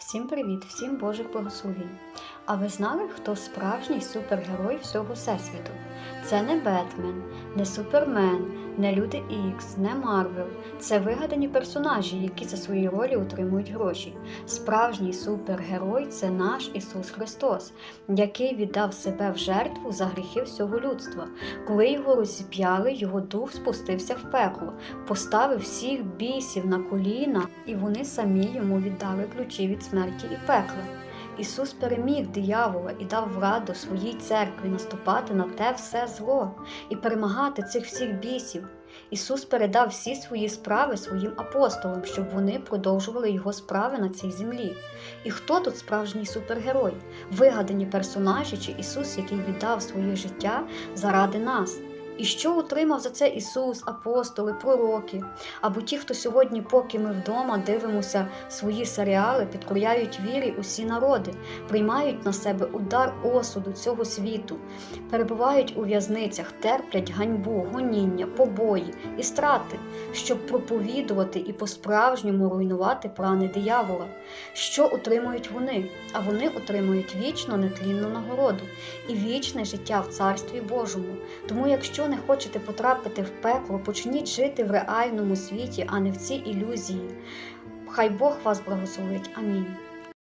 Всім привіт, всім Божих благословень. А ви знали, хто справжній супергерой всього Всесвіту? Це не Бетмен, не Супермен, не Люди Ікс, не Марвел. Це вигадані персонажі, які за свої ролі отримують гроші. Справжній супергерой це наш Ісус Христос, який віддав себе в жертву за гріхи всього людства. Коли його розіп'яли, його дух спустився в пекло, поставив всіх бісів на коліна, і вони самі йому віддали ключі від смерті і пекла. Ісус переміг диявола і дав владу своїй церкві наступати на те все зло і перемагати цих всіх бісів. Ісус передав всі свої справи своїм апостолам, щоб вони продовжували його справи на цій землі. І хто тут справжній супергерой? Вигадані персонажі чи Ісус, який віддав своє життя заради нас? І що отримав за це Ісус, апостоли, пророки? Або ті, хто сьогодні, поки ми вдома дивимося свої серіали, підкоряють вірі усі народи, приймають на себе удар осуду цього світу, перебувають у в'язницях, терплять ганьбу, гоніння, побої і страти, щоб проповідувати і по-справжньому руйнувати плани диявола. Що отримують вони? А вони отримують вічно нетлінну нагороду і вічне життя в Царстві Божому. Тому, якщо не хочете потрапити в пекло, почніть жити в реальному світі, а не в цій ілюзії. Хай Бог вас благословить. Амінь.